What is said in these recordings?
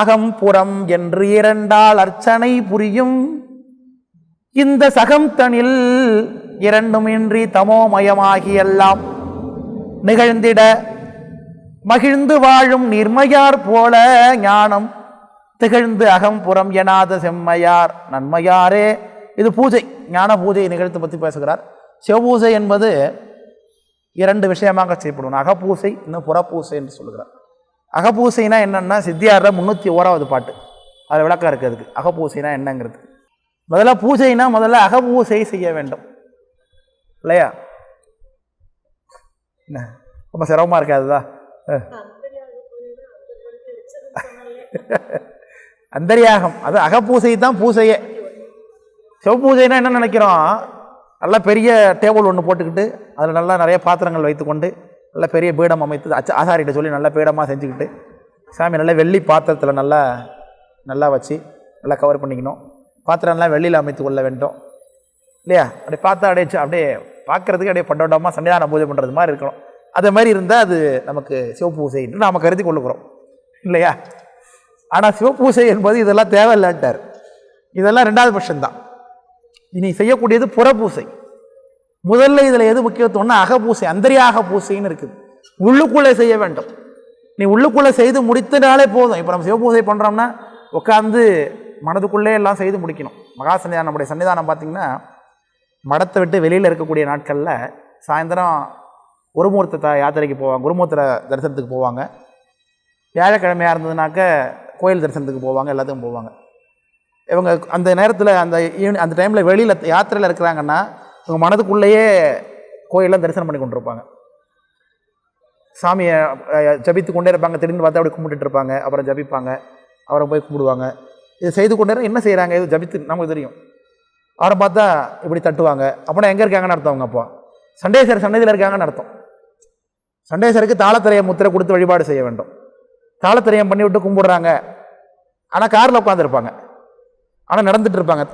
அகம் புறம் என்று இரண்டால் அர்ச்சனை புரியும். இந்த சகம் தனில் இரண்டுமின்றி தமோமயமாகி எல்லாம் நிகழ்ந்திட மகிழ்ந்து வாழும் நிர்மையார் போல ஞானம் திகழ்ந்து அகம்புறம் எனாத செம்மையார். நன்மையாரே. இது பூஜை ஞான பூஜை நிகழ்த்து பற்றி பேசுகிறார். சிவபூஜை என்பது இரண்டு விஷயமாக செய்யப்படும். அகப்பூசை இன்னும் புறப்பூசை என்று சொல்லுகிறார். அகப்பூசைனா என்னென்னா சித்தியாரில் முந்நூற்றி ஓராவது பாட்டு. அதில் விளக்கம் இருக்குது அதுக்கு. அகப்பூசைனா என்னங்கிறது. முதல்ல பூஜைனா முதல்ல அகப்பூசை செய்ய வேண்டும். இல்லையா? என்ன? ரொம்ப சிரமமாக இருக்காதுதா அஹ். அந்தரியாகம். அது அகப்பூசை தான் பூசையே. சிவபூஜைனா என்ன நினைக்கிறோம்? நல்லா பெரிய டேபிள் ஒன்று போட்டுக்கிட்டு அதில் நல்லா நிறைய பாத்திரங்கள் வைத்துக்கொண்டு நல்ல பெரிய பீடம் அமைத்து அச்ச ஆசாரிகிட்ட சொல்லி நல்லா பீடமாக செஞ்சுக்கிட்டு சாமி நல்லா வெள்ளி பாத்திரத்தில் நல்லா நல்லா வச்சு நல்லா கவர் பண்ணிக்கணும். பாத்திரம்லாம் வெள்ளியில் அமைத்து கொள்ள வேண்டும். இல்லையா? அப்படியே பார்த்தா அப்படியே அப்படியே பார்க்குறதுக்கு அப்படியே பண்டோட்டமாக சன்னிதான பூஜை பண்ணுறது மாதிரி இருக்கணும். அதே மாதிரி இருந்தால் அது நமக்கு சிவபூசை என்று நாம் கருதி கொள்ளுக்கிறோம் இல்லையா? ஆனால் சிவபூசை என்பது இதெல்லாம் தேவையில்லைன்ட்டார். இதெல்லாம் ரெண்டாவது பட்சம்தான். இனி செய்யக்கூடியது புறப்பூசை. முதல்ல இதில் எது முக்கியத்துவம்னா அகபூசை அந்தரியாக பூசைன்னு இருக்குது. உள்ளுக்குள்ளே செய்ய வேண்டும். நீ உள்ளுக்குள்ளே செய்து முடித்தனாலே போதும். இப்போ நம்ம சிவபூசை பண்ணுறோம்னா உட்காந்து மனதுக்குள்ளே எல்லாம் செய்து முடிக்கணும். மகா சன்னிதானம் நம்முடைய சன்னிதானம் பார்த்திங்கன்னா மடத்தை விட்டு வெளியில் இருக்கக்கூடிய நாட்களில் சாயந்தரம் குருமூர்த்தத்தை யாத்திரைக்கு போவாங்க. குருமூர்த்த தரிசனத்துக்கு போவாங்க. வியாழக்கிழமையாக இருந்ததுனாக்க கோயில் தரிசனத்துக்கு போவாங்க எல்லாத்துக்கும் போவாங்க. இவங்க அந்த நேரத்தில் அந்த ஈவினிங் அந்த டைமில் வெளியில் யாத்திரையில் இருக்கிறாங்கன்னா அவங்க மனதுக்குள்ளேயே கோயிலெலாம் தரிசனம் பண்ணி கொண்டிருப்பாங்க. சாமியை ஜபித்து கொண்டே இருப்பாங்க. திடீர்னு பார்த்தா அப்படி கும்பிட்டுட்டு இருப்பாங்க. அப்புறம் ஜபிப்பாங்க. அவரை போய் கும்பிடுவாங்க. இது செய்து கொண்டே என்ன செய்கிறாங்க இது ஜபித்து நமக்கு தெரியும். அவரை பார்த்தா இப்படி தட்டுவாங்க. அப்படின்னா எங்கே இருக்காங்கன்னு அர்த்தம் அவங்க அப்போ. சண்டேஸ்வரர் சன்னதியில் இருக்காங்கன்னு அர்த்தம். சண்டேஸ்வருக்கு தாளத்திரையம் முத்திரை கொடுத்து வழிபாடு செய்ய வேண்டும். தாளத்திரையம் பண்ணி விட்டு கும்பிடுறாங்க. ஆனால் காரில் உட்காந்துருப்பாங்க ஆனால் நடந்துட்டு இருப்பாங்க.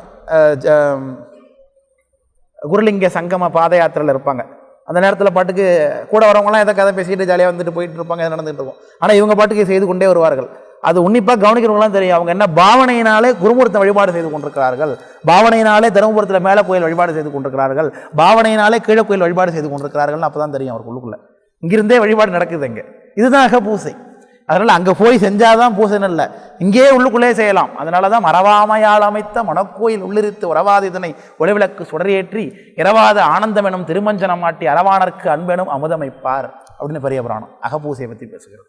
குருலிங்க சங்கம பாத யாத்திரையில் இருப்பாங்க. அந்த நேரத்தில் பாட்டுக்கு கூட வரவங்களாம் எதை கதை பேசிக்கிட்டு ஜாலியாக வந்துட்டு போயிட்டு இருப்பாங்க நடந்துகிட்டு நடந்துட்டு இருக்கும். ஆனால் இவங்க பாட்டுக்கு செய்து கொண்டே வருவார்கள். அது உன்னிப்பாக கவனிக்கிறவங்களாம் தெரியும். அவங்க என்ன பாவனையினாலே குருமூர்த்தம் வழிபாடு செய்து கொண்டிருக்கிறார்கள். பாவனையினாலே தருமபுரத்தில் மேலே கோயில் வழிபாடு செய்து கொண்டிருக்கிறார்கள். பாவனையினாலே கீழே கோயில் வழிபாடு செய்து கொண்டிருக்கிறார்கள் அப்போ தான் தெரியும் அவருக்குள்ளுக்குள்ள இங்கிருந்தே வழிபாடு நடக்குது இங்கே இதுதான் அகப்பூசை. அதனால் அங்கே போய் செஞ்சாதான் பூசைன்னு இல்லை. இங்கேயே உள்ளுக்குள்ளே செய்யலாம். அதனால தான் மறவாமையால் அமைத்த மனக்கோயில் உள்ளிருத்து உறவாதிதனை ஒளிவிளக்கு சுடரேற்றி இரவாத ஆனந்தம் எனும் திருமஞ்சனம் மாட்டி அரவானர்க்கு அன்பெனும் அமுதமைப்பார் அப்படின்னு பெரிய புராணம். அகப்பூசையை பற்றி பேசுகிறது.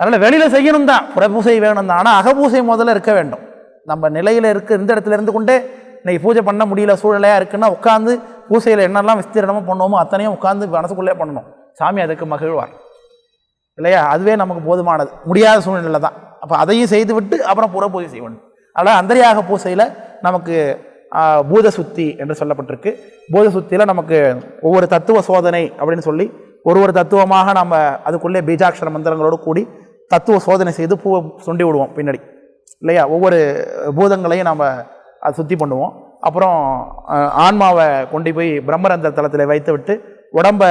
அதனால் வெளியில் செய்யணும் தான். புறப்பூசை வேணும் தான். ஆனால் அகப்பூசை முதல்ல இருக்க வேண்டும். நம்ம நிலையில் இருக்க இந்த இடத்துல இருந்து கொண்டே இன்னைக்கு பூஜை பண்ண முடியல சூழ்நிலையாக இருக்குன்னா உட்காந்து பூசையில் என்னெல்லாம் விஸ்தீரணமாக பண்ணுவோமோ அத்தனையும் உட்காந்து மனசுக்குள்ளே பண்ணணும். சாமி அதுக்கு மகிழ்வார். இல்லையா? அதுவே நமக்கு போதுமானது. முடியாத சூழ்நிலை தான். அப்போ அதையும் செய்துவிட்டு அப்புறம் புற பூஜை செய்வோம் அதனால் அந்தரியாக பூசையில் நமக்கு பூதசுத்தி பூத சுத்தி என்று சொல்லப்பட்டிருக்கு. பூத சுத்தியில் நமக்கு ஒவ்வொரு தத்துவ சோதனை அப்படின்னு சொல்லி ஒரு ஒரு தத்துவமாக நம்ம அதுக்குள்ளே பீஜாட்சர மந்திரங்களோடு கூடி தத்துவ சோதனை செய்து பூவை சுண்டி விடுவோம் பின்னாடி. இல்லையா? ஒவ்வொரு பூதங்களையும் நம்ம அதை சுத்தி பண்ணுவோம். அப்புறம் ஆன்மாவை கொண்டு போய் பிரம்மரந்த தளத்தில் வைத்து விட்டு உடம்ப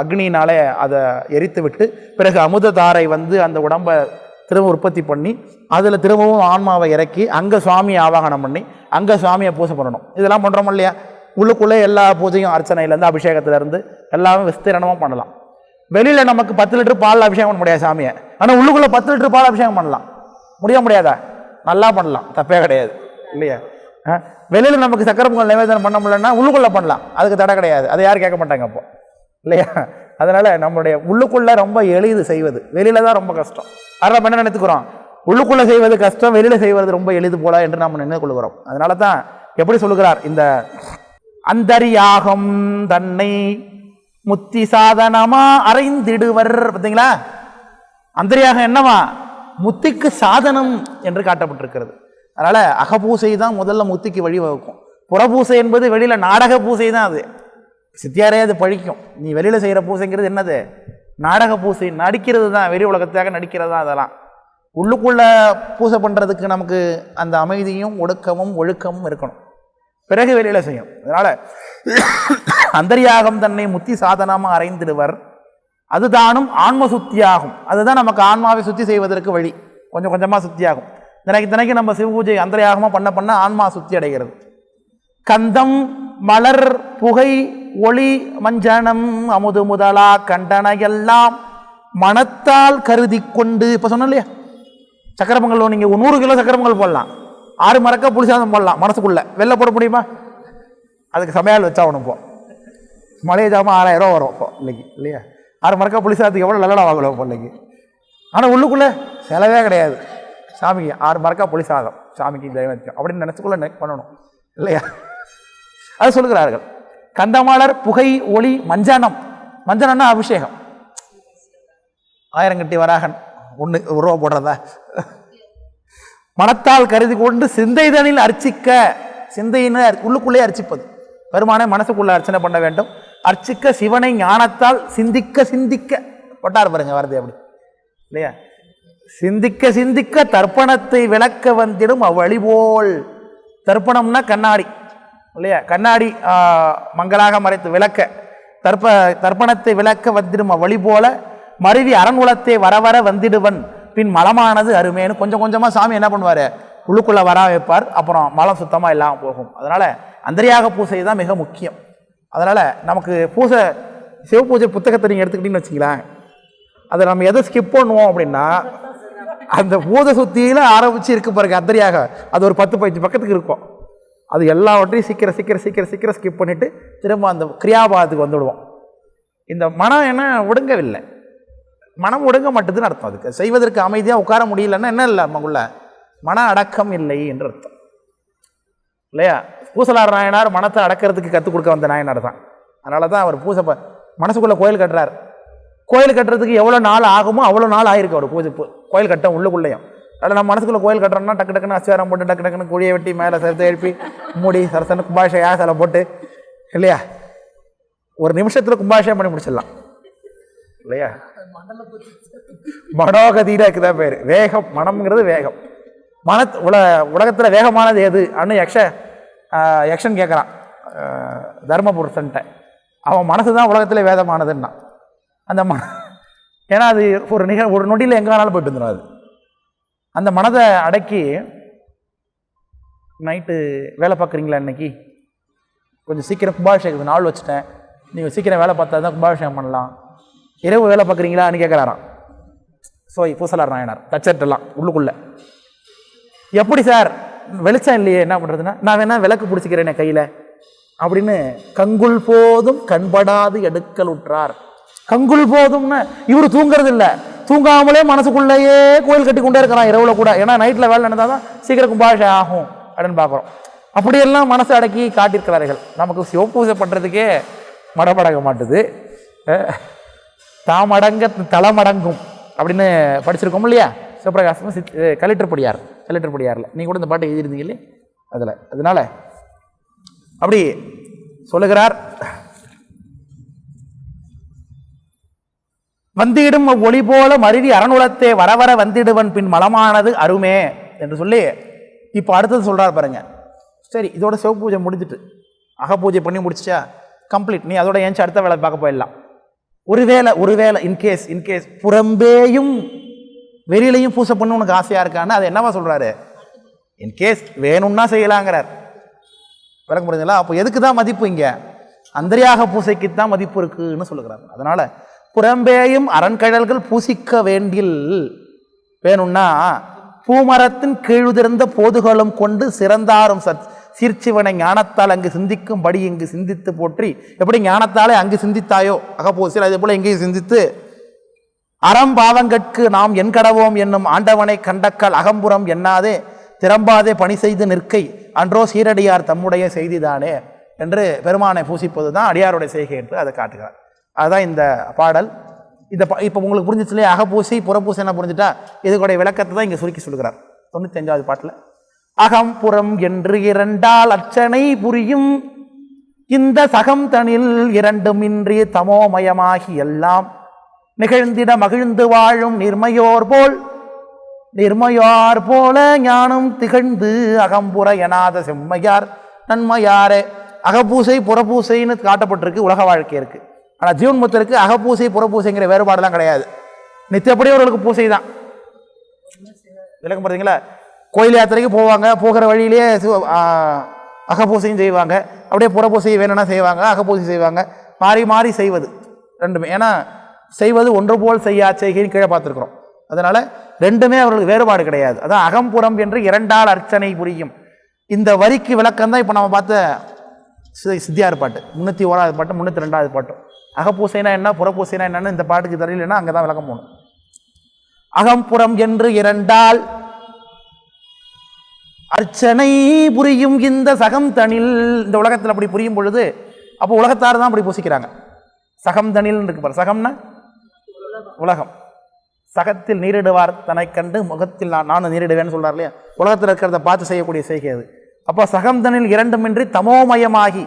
அக்னினாலே அதை எரித்து விட்டு பிறகு அமுத தாரை வந்து அந்த உடம்பை திரும்ப உற்பத்தி பண்ணி அதில் திரும்பவும் ஆன்மாவை இறக்கி அங்கே சுவாமியை ஆவாகனம் பண்ணி அங்கே சுவாமியை பூஜை பண்ணணும். இதெல்லாம் பண்ணுறோம் இல்லையா? உள்ளுக்குள்ளே எல்லா பூஜையும் அர்ச்சனையிலேருந்து அபிஷேகத்துலேருந்து எல்லாமே விஸ்தீரணமாக பண்ணலாம். வெளியில் நமக்கு பத்து லிட்டர் பால் அபிஷேகம் பண்ண முடியாது சாமியை. ஆனால் உள்ளுக்குள்ளே பத்து லிட்டர் பால் அபிஷேகம் பண்ணலாம். முடிய முடியாதா? நல்லா பண்ணலாம். தப்பே கிடையாது. இல்லையா? வெளியில் நமக்கு சக்கரை பொங்கல் நிவேதனம் பண்ண முடியலன்னா உள்ளுக்குள்ளே பண்ணலாம். அதுக்கு தடை கிடையாது. அதை யாரும் கேட்க மாட்டாங்க அப்போ. இல்லையா? அதனால் நம்மளுடைய உள்ளுக்குள்ளே ரொம்ப எளிது செய்வது. வெளியில் தான் ரொம்ப கஷ்டம். அதை நம்ம என்ன நினைத்துக்கிறோம் உள்ளுக்குள்ளே செய்வது கஷ்டம் வெளியில் செய்வது ரொம்ப எளிது போல என்று நாம் நினைவு கொள்கிறோம். அதனால தான் எப்படி சொல்லுகிறார்? இந்த அந்தரியாகம் தன்னை முத்தி சாதனமா அறைந்திடுவர். பார்த்தீங்களா? அந்தரியாகம் என்னவா? முத்திக்கு சாதனம் என்று காட்டப்பட்டிருக்கிறது. அதனால் அகபூசை தான் முதல்ல முத்திக்கு வழிவகுக்கும் புறபூசை என்பது வெளியில் நாடக பூசை தான் அது. சித்தியாரே அது பழிக்கும். நீ வெளியில் செய்கிற பூசைங்கிறது என்னது? நாடக பூசை. நடிக்கிறது தான். வெறி உலகத்தாக நடிக்கிறது தான் அதெல்லாம். உள்ளுக்குள்ளே பூசை பண்ணுறதுக்கு நமக்கு அந்த அமைதியும் ஒடுக்கமும் ஒழுக்கமும் இருக்கணும். பிறகு வெளியில் செய்யும். அதனால் அந்தரியாகம் தன்னை முத்தி சாதனமாக அறைந்திடுவர். அதுதானும் ஆன்ம சுத்தியாகும். அதுதான் நமக்கு ஆன்மாவை சுத்தி செய்வதற்கு வழி. கொஞ்சம் கொஞ்சமாக சுத்தியாகும். தினைக்கு தினைக்கு நம்ம சிவ பூஜை அந்தரியாகமாக பண்ண பண்ண ஆன்மா சுத்தி அடைகிறது. கந்தம் மலர் புகை ஒளி மஞ்சனம் அமுது முதலா கண்டனையெல்லாம் மனத்தால் கருதி கொண்டு இப்போ சொன்னோம் இல்லையா சக்கரை நீங்கள் நூறு கிலோ சக்கரை போடலாம். ஆறு மரக்க புளிசாதம் போடலாம் மனசுக்குள்ள. வெளில போட முடியுமா? அதுக்கு சமையல் வச்சா ஒன்று போ. மளிகை ஜாமான் ஆறாயிரம் ரூபா வரும் இப்போ இல்லைக்கு இல்லையா? ஆறு மரக்கா புளிசாதத்துக்கு எவ்வளோ நல்லடா வாங்கலாம் இப்போ இல்லைக்கு ஆனால் உள்ளுக்குள்ளே செலவே கிடையாது. சாமிக்கு ஆறு மரக்கா புளிசாதம் சாமிக்கு தெய்வத்துக்கு அப்படின்னு நினச்சிக்குள்ளே பண்ணணும் இல்லையா? அது சொல்லுகிறார்கள். கந்தமாளர் புகை ஒளி மஞ்சனம். மஞ்சனம்னா அபிஷேகம். ஆயிரங்கட்டி வராகன். ஒன்று ஒரு போடுறதா? மனத்தால் கருதி கொண்டு சிந்தைதனில் அர்ச்சிக்க. சிந்தையின உள்ளுக்குள்ளே அர்ச்சிப்பது. பெருமானை மனசுக்குள்ளே அர்ச்சனை பண்ண வேண்டும். அர்ச்சிக்க சிவனை ஞானத்தால் சிந்திக்க சிந்திக்க. பட்டார் பாருங்க வருது அப்படி இல்லையா? சிந்திக்க சிந்திக்க தர்ப்பணத்தை விளக்க வந்திடும் அவ்வழிபோல். தர்ப்பணம்னா கண்ணாடி. இல்லையா? கண்ணாடி மங்களாக மறைத்து விளக்க. தர்ப்ப தர்ப்பணத்தை விளக்க வந்திடும் வழி போல மருவி அரண்குலத்தை வர வர வந்திடுவன். பின் மலமானது அருமைன்னு கொஞ்சம் கொஞ்சமாக சாமி என்ன பண்ணுவார்? உள்ளுக்குள்ளே வர வைப்பார். அப்புறம் மலம் சுத்தமாக இல்லாமல் போகும். அதனால் அந்தரியாக பூசை தான் மிக முக்கியம். அதனால் நமக்கு பூசை சிவ பூஜை புத்தகத்தை நீங்கள் எடுத்துக்கிட்டீங்கன்னு வச்சிங்களேன் அதை நம்ம எதை ஸ்கிப் பண்ணுவோம் அப்படின்னா அந்த பூத சுத்தியில் ஆரம்பித்து இருக்கு பாருங்க அந்தரியாக. அது ஒரு பத்து பதினஞ்சு பக்கத்துக்கு இருக்கும். அது எல்லாவற்றையும் சீக்கிரம் சீக்கிரம் சீக்கிரம் சீக்கிரம் ஸ்கிப் பண்ணிவிட்டு திரும்ப அந்த கிரியாபாதத்துக்கு வந்துடுவோம். இந்த மனம் என்ன? ஒடுங்கவில்லை. மனம் ஒடுங்க மாட்டுதுன்னு அர்த்தம் அதுக்கு. செய்வதற்கு அமைதியாக உட்கார முடியலன்னா என்ன இல்லை நமக்குள்ள மன அடக்கம் இல்லை என்று அர்த்தம். இல்லையா? பூசலார் நாயனார் மனத்தை அடக்கிறதுக்கு கற்றுக் கொடுக்க வந்த நாயனார் தான். அதனால தான் அவர் பூசை மனசுக்குள்ளே கோயில் கட்டுறார். கோயில் கட்டுறதுக்கு எவ்வளோ நாள் ஆகுமோ அவ்வளோ நாள் ஆயிருக்கு அவர் பூஜை கோயில் கட்ட உள்ளுக்குள்ளேயும். அதில் நம்ம மனசுக்குள்ளே கோயில் கட்டுறோம்னா டக்கு டக்குன்னு அஸ்வாரம் போட்டு டக்கு டக்குன்னு குழியை வெட்டி மேலே சேர்த்து எழுப்பி மூடி சரசன்னு கும்பாஷை யாசலை போட்டு இல்லையா? ஒரு நிமிஷத்தில் கும்பாஷயம் பண்ணி முடிச்சிடலாம். இல்லையா? மனோகதியில் இருக்குதா பேர். வேகம் மனம்ங்கிறது வேகம். மன உல உலகத்தில் வேகமானது எது? அன்னு யக்ஷ யக்ஷன் கேட்குறான் தர்மபுருஷன்ட்ட. அவன் மனசு தான் உலகத்தில் வேதமானதுன்னா. அந்த மன ஏன்னா அது ஒரு நிக ஒரு நொடியில் எங்கே வேணாலும் போயிட்டு வந்துடும் அது. அந்த மனதை அடக்கி நைட்டு வேலை பார்க்குறீங்களா இன்னைக்கு? கொஞ்சம் சீக்கிரம் கும்பாபிஷேகத்துக்கு நாள் வச்சுட்டேன். நீங்கள் சீக்கிரம் வேலை பார்த்தா தான் கும்பாபிஷேகம் பண்ணலாம். இரவு வேலை பார்க்குறீங்களான்னு கேட்குறாராம் ஸோ பூசலார் நாயனார். தச்சர்ட்டெல்லாம் உள்ளுக்குள்ளே. எப்படி சார்? வெளிச்சம் இல்லையே என்ன பண்ணுறதுன்னா நான் வேணா விளக்கு பிடிச்சிக்கிறேனே கையில். அப்படின்னு கங்குல் போதும் கண்படாது எடுக்கல் உற்றார். கங்குல் போதும்னு இவர் தூங்குறது இல்லை தூங்காமலே மனசுக்குள்ளேயே கோயில் கட்டி கொண்டே இருக்கிறான் இரவுல கூட. ஏன்னா நைட்டில் வேலை நடந்தால் தான் சீக்கிரம் கும்பாஷை ஆகும் அப்படின்னு பார்க்குறோம். அப்படியெல்லாம் மனசை அடக்கி காட்டியிருக்கிறார்கள். நமக்கு சிவப்பூசை பண்ணுறதுக்கே மடமடங்க மாட்டுது. தாமடங்க தளமடங்கும் அப்படின்னு படிச்சிருக்கோம் இல்லையா? சிவபிரகாசம் சித் கலெக்டர் புடியாரில் நீங்கள் கூட இந்த பாட்டை எழுதியிருந்தீங்க இல்லையா? அதில் அதனால அப்படி சொல்லுகிறார். வந்திடும் ஒளி போல மருவி அரணுலத்தே வர வர வந்திடுவன் பின் மலமானது அருமே என்று சொல்லி இப்போ அடுத்தது சொல்கிறார் பாருங்க. சரி இதோட சிவ பூஜை முடிஞ்சிட்டு அக பூஜை பண்ணி முடிச்சிச்சா கம்ப்ளீட் நீ அதோட ஏன்ச்சு அடுத்த வேலை பார்க்க போயிடலாம். ஒருவேளை ஒருவேளை இன்கேஸ் இன்கேஸ் புறம்பேயும் வெளியிலையும் பூசை பண்ணு உனக்கு ஆசையாக இருக்கான்னு அது என்னவா சொல்கிறாரு இன்கேஸ் வேணும்னா செய்யலாங்கிறார். விளக்க முடியுதுங்களா அப்போ எதுக்கு தான் மதிப்பு இங்கே? அந்தரியாக பூசைக்கு தான் மதிப்பு இருக்குன்னு சொல்லுகிறார். அதனால் புறம்பேயும் அரண்கழல்கள் பூசிக்க வேண்டில். வேணும்னா பூமரத்தின் கீழுதிர்ந்த போதுகளும் கொண்டு சிறந்தாரும் சத் சீர்ச்சிவனை ஞானத்தால் அங்கு சிந்திக்கும்படி இங்கு சிந்தித்து போற்றி. எப்படி ஞானத்தாலே அங்கு சிந்தித்தாயோ? அகப்போசில் அதே போல் இங்கேயும் சிந்தித்து. அறம் பாவங்கட்கு நாம் என் கடவோம் என்னும் ஆண்டவனை கண்டக்கால் அகம்புறம் எண்ணாதே. திறம்பாதே பணி செய்து நிற்கை. அன்றோ சீரடியார் தம்முடைய செய்திதானே? என்று பெருமானை பூசிப்பது தான் அடியாருடைய செய்கை என்று அதை காட்டுகிறார். அதுதான் இந்த பாடல். இந்த பா இப்போ உங்களுக்கு புரிஞ்சிச்சு இல்லையா? அகப்பூசி புறப்பூசி என்ன புரிஞ்சுட்டா? இதுக்குடைய விளக்கத்தை தான் இங்கே சுருக்கி சொல்லுகிறார். தொண்ணூத்தஞ்சாவது பாட்டில் அகம் புறம் என்று இரண்டால் அச்சனை புரியும் இந்த சகம் தனில் இரண்டுமின்றி தமோமயமாகி எல்லாம் நிகழ்ந்திட மகிழ்ந்து வாழும் நிர்மையோர் போல் நிர்மையார் போல ஞானம் திகழ்ந்து அகம்புற எனாத செம்மையார் நன்மையாரே. அகப்பூசை புறப்பூசைன்னு காட்டப்பட்டிருக்கு உலக வாழ்க்கை இருக்குது ஆனால் ஜீவன்முத்தருக்கு அகப்பூசை புறப்பூசைங்கிற வேறுபாடெல்லாம் கிடையாது. நித்தியப்படி அவர்களுக்கு பூசை தான். விளக்கம் பார்த்தீங்களா கோயில் யாத்திரைக்கு போவாங்க போகிற வழியிலேயே அகப்பூசையும் செய்வாங்க. அப்படியே புறப்பூசை வேணும்னா செய்வாங்க அகப்பூசை செய்வாங்க. மாறி மாறி செய்வது ரெண்டுமே. ஏன்னா செய்வது ஒன்று போல் செய்யா செய்கைன்னு கீழே பார்த்துருக்குறோம். அதனால் ரெண்டுமே அவர்களுக்கு வேறுபாடு கிடையாது. அதான் அகம்புறம் என்று இரண்டால் அர்ச்சனை புரியும். இந்த வரிக்கு விளக்கம் தான் இப்போ நம்ம பார்த்த சித்தியார் பாட்டு. முந்நூற்றி ஓராவது பாட்டு முந்நூற்றி ரெண்டாவது பாட்டு அகப்பூசைனா என்ன புறப்பூசைனா என்னன்னு இந்த பாட்டுக்கு தெரியலன்னா அங்கே தான் விளக்கம் போகணும் அகம்புறம் என்று இரண்டால் அர்ச்சனை புரியும் இந்த சகம் தனில். இந்த உலகத்தில் அப்படி புரியும் பொழுது அப்போ உலகத்தார் தான் அப்படி பூசிக்கிறாங்க. சகம் தனில்னு இருக்கு பாரு. சகம்னா உலகம். சகத்தில் நீரிடுவார் தன்னை கண்டு முகத்தில் நான் நானும் நீரிடுவேன்னு சொல்றார் இல்லையா? உலகத்தில் இருக்கிறத பார்த்து செய்யக்கூடிய செய்கை அது. அப்போ சகம் தனில் இரண்டுமின்றி தமோமயமாகி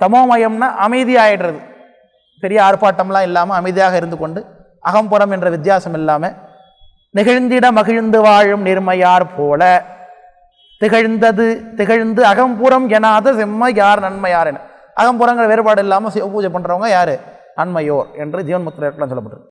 தமோமயம்னா அமைதியாயிடுறது. பெரிய ஆர்ப்பாட்டம்லாம் இல்லாமல் அமைதியாக இருந்து கொண்டு அகம்புறம் என்ற வித்தியாசம் இல்லாமல் நிகழ்ந்திட மகிழ்ந்து வாழும் நிர்மையார் போல திகழ்ந்தது திகழ்ந்து அகம்புறம் எனாத செம்மையார் நன்மையார் என. அகம்புறங்கிற வேறுபாடு இல்லாமல் சிவ பூஜை பண்ணுறவங்க யார்? நன்மையோர் என்று ஜீவன் முத்திரையெல்லாம் சொல்லப்பட்டிருக்கு.